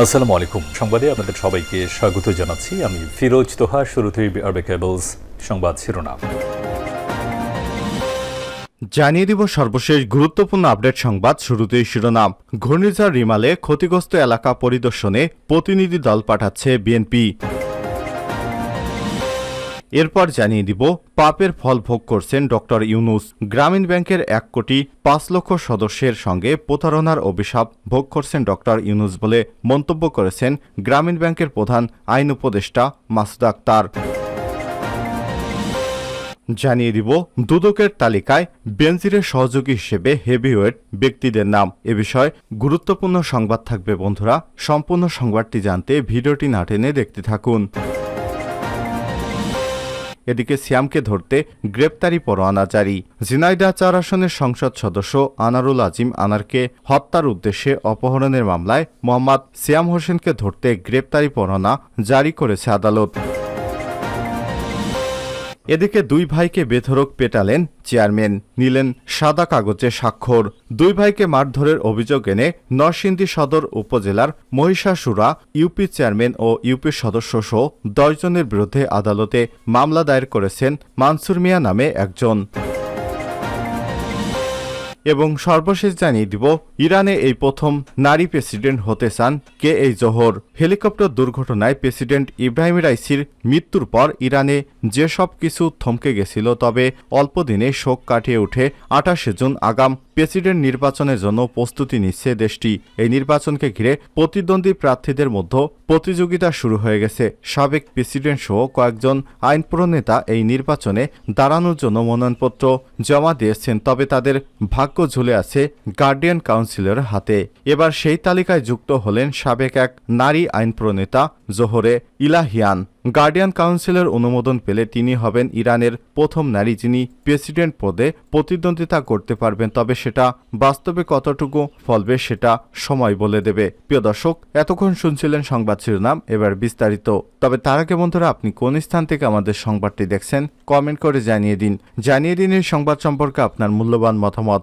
আসসালামু আলাইকুম। সংবাদে আপনাদের সবাইকে স্বাগত জানাচ্ছি। আমি ফিরোজ তোহা, শুরুতেই আরবে কেবলস সংবাদ শিরোনাম। জানিয়ে দিব সর্বশেষ গুরুত্বপূর্ণ আপডেট সংবাদ শুরুতেই শিরোনাম। ঘূর্ণিঝড় রিমালে ক্ষতিগ্রস্ত এলাকা পরিদর্শনে প্রতিনিধি দল পাঠাচ্ছে বিএনপি। এরপর জানিয়ে দিব, পাপের ফল ভোগ করছেন ডক্টর ইউনুস। গ্রামীণ ব্যাংকের এক কোটি পাঁচ লক্ষ সদস্যের সঙ্গে প্রতারণার অভিশাপ ভোগ করছেন ডক্টর ইউনুস বলে মন্তব্য করেছেন গ্রামীণ ব্যাংকের প্রধান আইন উপদেষ্টা মাসুদ আক্তার। জানিয়ে দিব, দুদকের তালিকায় বেনজিরের সহযোগী হিসেবে হেভিওয়েট ব্যক্তিদের নাম। এ বিষয়ে গুরুত্বপূর্ণ সংবাদ থাকবে বন্ধুরা। সম্পূর্ণ সংবাদটি জানতে ভিডিওটি না টেনে দেখতে থাকুন। এদিকে সিয়ামকে ধরতে গ্রেপ্তারি পরোয়ানা জারি। জিনাইডা চার আসনের সংসদ সদস্য আনারুল আজিম আনারকে হত্যার উদ্দেশ্যে অপহরণের মামলায় মোহাম্মদ সিয়াম হোসেনকে ধরতে গ্রেপ্তারি পরোয়ানা জারি করেছে আদালত। এদিকে দুই ভাইকে বেধরক পেটালেন চেয়ারম্যান, নিলেন সাদা কাগজে স্বাক্ষর। দুই ভাইকে মারধরের অভিযোগ এনে নরসিংদী সদর উপজেলার মহিষাসুরা, ইউপি চেয়ারম্যান ও ইউপি সদস্য সহ দশজনের বিরুদ্ধে আদালতে মামলা দায়ের করেছেন মানসুর মিয়া নামে একজন। এবং সর্বশেষ জানিয়ে দিব, ইরানে এই প্রথম নারী প্রেসিডেন্ট হতে চান কে এই জোহর। হেলিকপ্টার দুর্ঘটনায় প্রেসিডেন্ট ইব্রাহিম রাইসির মৃত্যুর পর ইরানে যেসব কিছু থমকে গেছিল, তবে অল্প দিনে শোক কাটিয়ে উঠে আঠাশে জুন আগাম। প্রেসিডেন্ট নির্বাচনের জন্য প্রস্তুতি নিচ্ছে দেশটি। এই নির্বাচনকে ঘিরে প্রতিদ্বন্দ্বী প্রার্থীদের মধ্যে প্রতিযোগিতা শুরু হয়ে গেছে। সাবেক প্রেসিডেন্ট সহ কয়েকজন আইন প্রণেতা এই নির্বাচনে দাঁড়ানোর জন্য মনোনয়নপত্র জমা দিয়েছেন, তবে তাদের ভাগ্য ঝুলে আছে গার্ডিয়ান কাউন্সিলের হাতে। এবার সেই তালিকায় যুক্ত হলেন সাবেক এক নারী আইন প্রণেতা জোহরে ইলাহিয়ান। গার্ডিয়ান কাউন্সিলের অনুমোদন পেলে তিনি হবেন ইরানের প্রথম নারী যিনি প্রেসিডেন্ট পদে প্রতিদ্বন্দ্বিতা করতে পারবেন, তবে সেটা বাস্তবে কতটুকু ফলবে সেটা সময় বলে দেবে। প্রিয় দর্শক, এতক্ষণ শুনছিলেন সংবাদ শিরোনাম, এবার বিস্তারিত। তবে তার আগে বন্ধুরা, আপনি কোন স্থান থেকে আমাদের সংবাদটি দেখছেন, কমেন্ট করে জানিয়ে দিন। জানিয়ে দিন এই সংবাদ সম্পর্কে আপনার মূল্যবান মতামত।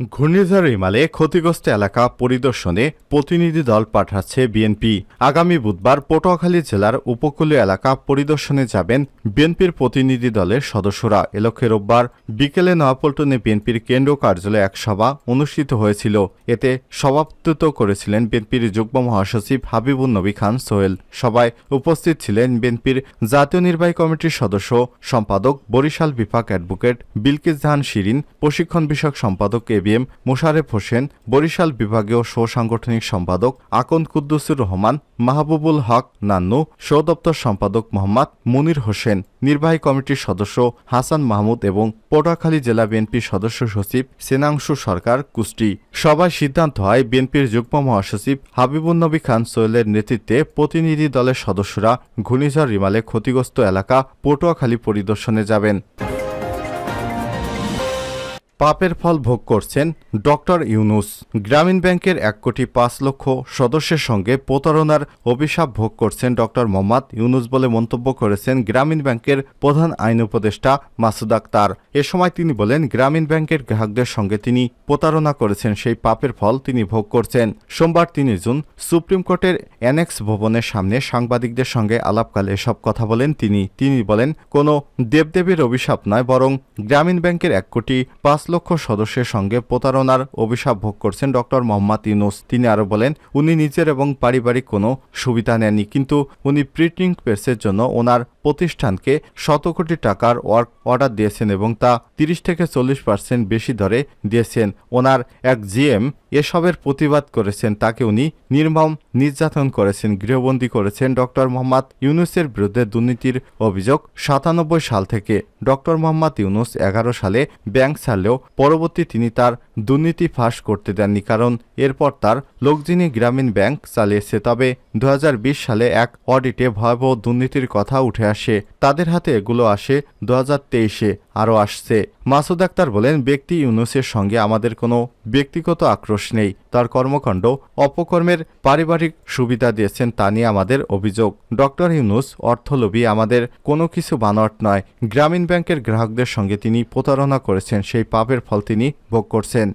ঘূর্ণিঝড় রিমালে ক্ষতিগ্রস্ত এলাকা পরিদর্শনে প্রতিনিধি দল পাঠাচ্ছে বিএনপি। আগামী বুধবার পটুয়াখালী জেলার উপকূলীয় এলাকা পরিদর্শনে যাবেন বিএনপির প্রতিনিধি দলের সদস্যরা। এ লক্ষ্যে রোববার বিকেলে নয়াপল্টনে বিএনপির কেন্দ্র কার্যালয়ে এক সভা অনুষ্ঠিত হয়েছিল। এতে সভাপতিত্ব করেছিলেন বিএনপির যুগ্ম মহাসচিব হাবিবুল নবী খান সোহেল। সভায় উপস্থিত ছিলেন বিএনপির জাতীয় নির্বাহী কমিটির সদস্য সম্পাদক বরিশাল বিভাগ অ্যাডভোকেট বিলকিস জাহান শিরিন, প্রশিক্ষণ বিষয়ক সম্পাদক এ এম মোশারেফ হোসেন, বরিশাল বিভাগীয় শো সাংগঠনিক সম্পাদক আকন্দ কুদ্দুসুর রহমান, মাহবুবুল হক নান্নু শো দপ্তর সম্পাদক মোহাম্মদ মুনির হোসেন, নির্বাহী কমিটির সদস্য হাসান মাহমুদ এবং পটুয়াখালী জেলা বিএনপির সদস্য সচিব সেনাংশু সরকার কুষ্টি। সভায় সিদ্ধান্ত হয় বিএনপির যুগ্ম মহাসচিব হাবিবুল নবী খান সোহেলের নেতৃত্বে প্রতিনিধি দলের সদস্যরা ঘূর্ণিঝড় রিমালে ক্ষতিগ্রস্ত এলাকা পটুয়াখালী পরিদর্শনে যাবেন। পাপের ফল ভোগ করছেন ডক্টর ইউনুস। গ্রামীণ ব্যাংকের এক কোটি পাঁচ লক্ষ সদস্যের সঙ্গে প্রতারণার অভিশাপ ভোগ করছেন ডক্টর মোহাম্মদ ইউনুস বলে মন্তব্য করেছেন গ্রামীণ ব্যাংকের প্রধান আইন উপদেষ্টা মাসুদ আক্তার। এ সময় তিনি বলেন, গ্রামীণ ব্যাংকের গ্রাহকদের সঙ্গে তিনি প্রতারণা করেছেন, সেই পাপের ফল তিনি ভোগ করছেন। সোমবার তিনি জুন সুপ্রিম কোর্টের অ্যানেক্স ভবনের সামনে সাংবাদিকদের সঙ্গে আলাপকালে এসব কথা বলেন তিনি। তিনি বলেন, কোনো দেবদেবীর অভিশাপ নয়, বরং গ্রামীণ ব্যাংকের এক কোটি পাঁচ লক্ষ সদস্যের সঙ্গে প্রতারণার অভিশাপ ভোগ করছেন ডক্টর মোহাম্মদ ইউনুস। তিনি আরও বলেন, উনি নিজের এবং পারিবারিক কোনো সুবিধা নেননি, কিন্তু উনি প্রিন্টিং প্রেসের জন্য ওনার প্রতিষ্ঠানকে শত কোটি টাকার ওয়ার্ক অর্ডার দিয়েছেন এবং তা তিরিশ থেকে চল্লিশ পার্সেন্ট বেশি দরে দিয়েছেন। ওনার এক জিএম এসবের প্রতিবাদ করেছেন, তাকে উনি নির্মম নির্যাতন করেছেন, গৃহবন্দী করেছেন। ডক্টর মোহাম্মদ ইউনুসের বিরুদ্ধে দুর্নীতির অভিযোগ সাতানব্বই সাল থেকে। ডক্টর মোহাম্মদ ইউনুস এগারো সালে ব্যাংক ছাড়লেও পরবর্তী তিনি তার দুর্নীতি ফাঁস করতে দেননি, কারণ এরপর তার লোকজিনী গ্রামীণ ব্যাংক চালিয়েছে। তবে দু হাজার বিশ সালে এক অডিটে ভয়াবহ দুর্নীতির কথা উঠে আসে, তাদের হাতে এগুলো আসে দু হাজার তেইশে আরও আসছে। মাসুদ আক্তার বলেন, ব্যক্তি ইউনুসের সঙ্গে আমাদের কোনো ব্যক্তিগত আক্রোশ নেই। তার কর্মকাণ্ড অপকর্মের পারিবারিক সুবিধা দিয়েছেন তা নিয়ে আমাদের অভিযোগ। ডক্টর ইউনুস অর্থলোভী, আমাদের কোনো কিছু বানট নয়। গ্রামীণ ব্যাংকের গ্রাহকদের সঙ্গে তিনি প্রতারণা করেছেন, সেই পাপের ফল তিনি ভোগ করছেন।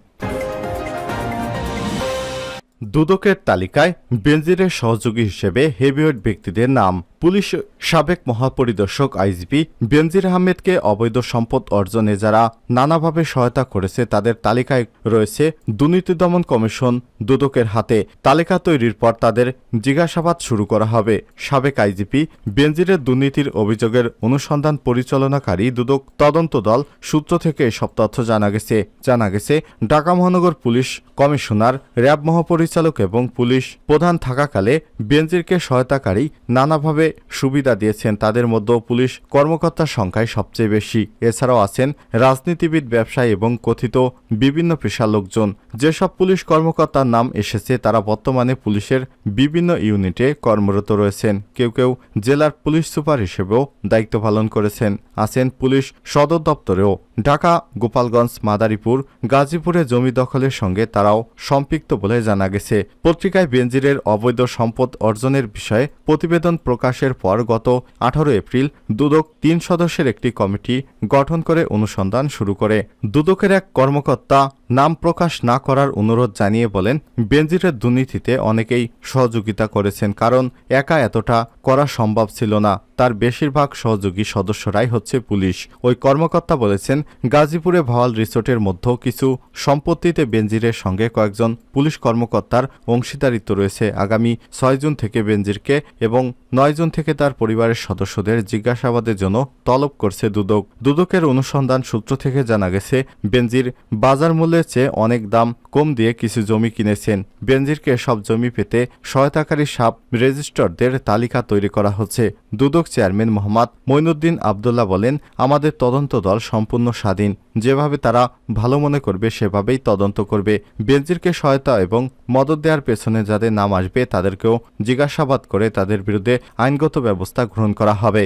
দুদকের তালিকায় বেনজিরের সহযোগী হিসেবে হেভিওয়েট ব্যক্তিদের নাম। পুলিশ সাবেক মহাপরিদর্শক আইজিপি বেনজির আহমেদকে অবৈধ সম্পদ অর্জনে যারা নানাভাবে সহায়তা করেছে, তাদের তালিকায় রয়েছে দুর্নীতি দমন কমিশন, দুদকের হাতে তালিকা তৈরির পর তাদের জিজ্ঞাসাবাদ শুরু করা হবে। সাবেক আইজিপি বেনজিরের দুর্নীতির অভিযোগের অনুসন্ধান পরিচালনাকারী দুদক তদন্ত দল সূত্র থেকে এসব তথ্য জানা গেছে। জানা গেছে, ঢাকা মহানগর পুলিশ কমিশনার র্যাব মহাপরিচালক এবং পুলিশ প্রধান থাকাকালে বেনজিরকে সহায়তাকারী নানাভাবে সুবিধা দিয়েছেন। তাদের মধ্যেও পুলিশ কর্মকর্তার সংখ্যায় সবচেয়ে বেশি। এছাড়াও আছেন রাজনীতিবিদ, ব্যবসায়ী এবং কথিত বিভিন্ন পেশার লোকজন। যেসব পুলিশ কর্মকর্তার নাম এসেছে, তারা বর্তমানে পুলিশের বিভিন্ন ইউনিটে কর্মরত রয়েছেন। কেউ কেউ জেলার পুলিশ সুপার হিসেবেও দায়িত্ব পালন করেছেন। আছেন পুলিশ সদর দপ্তরেও ঢাকা, গোপালগঞ্জ, মাদারীপুর, গাজীপুরে জমি দখলের সঙ্গে তারাও সম্পৃক্ত বলে জানা গেছে। পত্রিকায় বেনজিরের অবৈধ সম্পদ অর্জনের বিষয়ে প্রতিবেদন প্রকাশের পর গত আঠারো এপ্রিল দুদক তিন সদস্যের একটি কমিটি গঠন করে অনুসন্ধান শুরু করে। দুদকের এক কর্মকর্তা নাম প্রকাশ না করার অনুরোধ জানিয়ে বলেন, বেনজিরের দুর্নীতিতে অনেকেই সহযোগিতা করেছেন কারণ একা এতটা করা সম্ভব ছিল না। তার বেশিরভাগ সহযোগী সদস্যরাই হচ্ছে পুলিশ। ওই কর্মকর্তা বলেছেন গাজীপুরে ভাওয়াল রিসোর্টের মধ্যেও কিছু সম্পত্তিতে বেনজিরের সঙ্গে কয়েকজন পুলিশ কর্মকর্তার অংশীদারিত্ব রয়েছে। আগামী ছয় জুন থেকে বেনজিরকে এবং নয় জুন থেকে তার পরিবারের সদস্যদের জিজ্ঞাসাবাদের জন্য তলব করছে দুদক। দুদকের অনুসন্ধান সূত্র থেকে জানা গেছে, বেনজির বাজার মূল্যের চেয়ে অনেক দাম কম দিয়ে কিছু জমি কিনেছেন। বেনজিরকে সব জমি পেতে সহায়তাকারী সাব রেজিস্ট্রারদের তালিকা তৈরি করা হচ্ছে। দুদক চেয়ারম্যান মোহাম্মদ মইনুদ্দিন আবদুল্লাহ বলেন, আমাদের তদন্ত দল সম্পূর্ণ স্বাধীন। যেভাবে তারা ভালো মনে করবে, সেভাবেই তদন্ত করবে। বেনজিরকে সহায়তা এবং মদত দেওয়ার পেছনে যাদের নাম আসবে, তাদেরকেও জিজ্ঞাসাবাদ করে তাদের বিরুদ্ধে আইনগত ব্যবস্থা গ্রহণ করা হবে।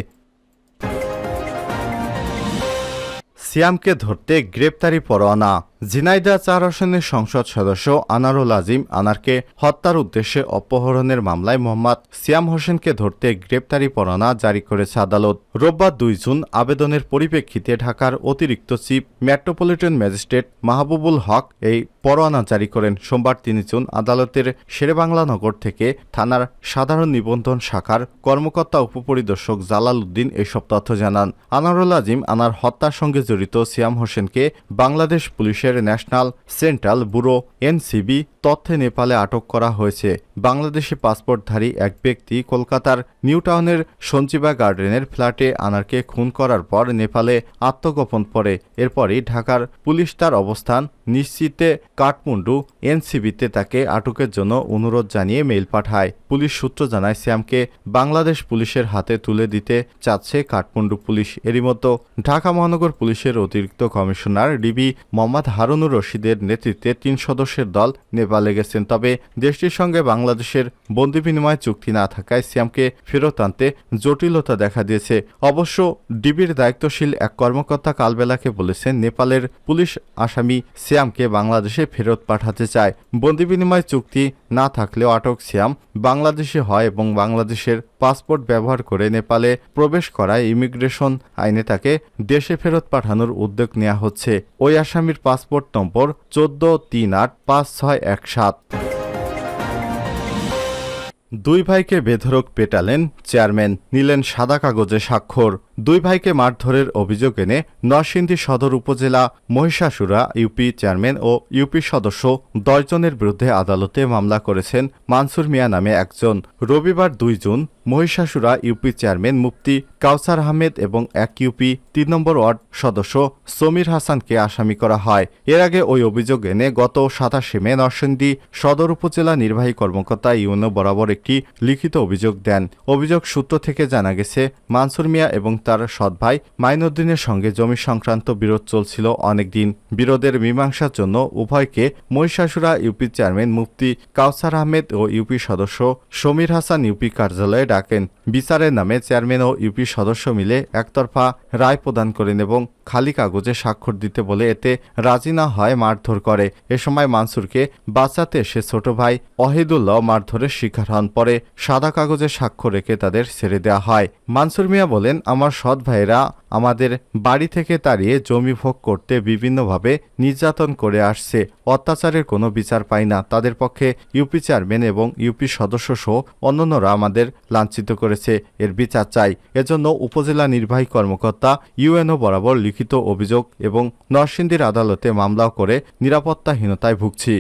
সিয়ামকে ধরতে গ্রেপ্তারি পরোয়ানা। ঝিনাইদা চার আসনের সংসদ সদস্য আনারুল আজিম আনারকে হত্যার উদ্দেশ্যে অপহরণের মামলায় মোহাম্মদ সিয়াম হোসেনকে ধরতে গ্রেপ্তারি পরোয়ানা জারি করেছে আদালত। রোববার দুই জুন আবেদনের পরিপ্রেক্ষিতে ঢাকার অতিরিক্ত chief metropolitan magistrate Mahbubul Haque এই পরোয়ানা জারি করেন। সোমবার তিনি জুন আদালতের শেরেবাংলা নগর থেকে থানার সাধারণ নিবন্ধন শাখার কর্মকর্তা উপপরিদর্শক জালাল উদ্দিন এসব তথ্য জানান। আনারুল আজিম আনার হত্যার সঙ্গে জড়িত সিয়াম হোসেনকে বাংলাদেশ পুলিশের ন্যাশনাল সেন্ট্রাল ব্যুরো এনসিবি তথ্যে নেপালে আটক করা হয়েছে। বাংলাদেশি পাসপোর্টধারী এক ব্যক্তি কলকাতার নিউটাউনের সঞ্জীবা গার্ডেনের ফ্ল্যাটে আনারকে খুন করার পর নেপালে আত্মগোপন করে। এরপরই ঢাকার পুলিশ তার অবস্থান নিশ্চিতে কাঠমান্ডু এনসিবিতে তাকে আটকের জন্য অনুরোধ জানিয়ে মেইল পাঠায়। পুলিশ সূত্র জানায়, শ্যামকে বাংলাদেশ পুলিশের হাতে তুলে দিতে চাচ্ছে কাঠমান্ডু পুলিশ। এরই মতো ঢাকা মহানগর পুলিশের অতিরিক্ত কমিশনার ডিবি মোহাম্মদ হারুনুর রশিদের নেতৃত্বে তিন সদস্যের দল নেপালে গেছেন। তবে দেশটির সঙ্গে বাংলাদেশের বন্দি বিনিময় চুক্তি না থাকায় সিয়ামকে ফেরত আনতে জটিলতা দেখা দিয়েছে। অবশ্য ডিবির দায়িত্বশীল এক কর্মকর্তা কালবেলাকে বলেছেন, নেপালের পুলিশ আসামি সিয়ামকে বাংলাদেশে ফেরত পাঠাতে চায়। বন্দি বিনিময় চুক্তি না থাকলেও আটক সিয়াম বাংলাদেশে হয় এবং বাংলাদেশের পাসপোর্ট ব্যবহার করে নেপালে প্রবেশ করায় ইমিগ্রেশন আইনে তাকে দেশে ফেরত পাঠানোর উদ্যোগ নেওয়া হচ্ছে। ওই আসামির পাসপোর্ট নম্বর চোদ্দ তিন আট পাঁচ ছয় এক সাত। দুই ভাইকে বেধরক পেটালেন চেয়ারম্যান, নিলেন সাদা কাগজে স্বাক্ষর। দুই ভাইকে মারধরের অভিযোগ এনে নরসিংদী সদর উপজেলা মহিষাসুরা, ইউপি চেয়ারম্যান ও ইউপি সদস্য দশজনের বিরুদ্ধে আদালতে মামলা করেছেন মানসুর মিয়া নামে একজন। রবিবার দুই June Mohishasura, UP chairman Mufti Kawsar Ahmed এবং এক ইউপি তিন নম্বর ওয়ার্ড সদস্য সমীর হাসানকে আসামি করা হয়। এর আগে ওই অভিযোগ এনে গত সাতাশে মে নরসিংদী সদর উপজেলা নির্বাহী কর্মকর্তা ইউনো বরাবর একটি লিখিত অভিযোগ দেন। অভিযোগ সূত্র থেকে জানা গেছে, মানসুর মিয়া এবং তার সৎ ভাই মাইনুদ্দিনের সঙ্গে জমি সংক্রান্ত বিরোধ চলছিল অনেকদিন। বিরোধের মীমাংসার জন্য উভয়কে মহিষাসুরা ইউপি চেয়ারম্যান মুফতি কাউসার আহমেদ ও ইউপি সদস্য সমীর হাসান ইউপি কার্যালয়ে ডাকেন। বিচারের নামে চেয়ারম্যান ও ইউপি সদস্য মিলে একতরফা রায় প্রদান করেন এবং খালি কাগজে স্বাক্ষর দিতে বলে এতে রাজি না হয় মারধর করে। এ সময় মানসুরকে বাঁচাতে এসে ছোট ভাই অহিদুল্লাহ মারধরের শিকার হন। পরে সাদা কাগজে স্বাক্ষর রেখে তাদের ছেড়ে দেওয়া হয়। মানসুর মিয়া বলেন, আমার সৎ ভাইরা আমাদের বাড়ি থেকে তাড়িয়ে জমি ভোগ করতে বিভিন্নভাবে নির্যাতন করে আসছে। অত্যাচারের কোনো বিচার পাই না। তাদের পক্ষে ইউপি চেয়ারম্যান এবং ইউপি সদস্য সহ অন্যান্যরা আমাদের লাঞ্ছিত করেছে। এর বিচার চাই। এজন্য উপজেলা নির্বাহী কর্মকর্তা ইউএনও বরাবর লিখিত অভিযোগ এবং নরসিংদীর আদালতে মামলাও করে নিরাপত্তাহীনতায় ভুগছি।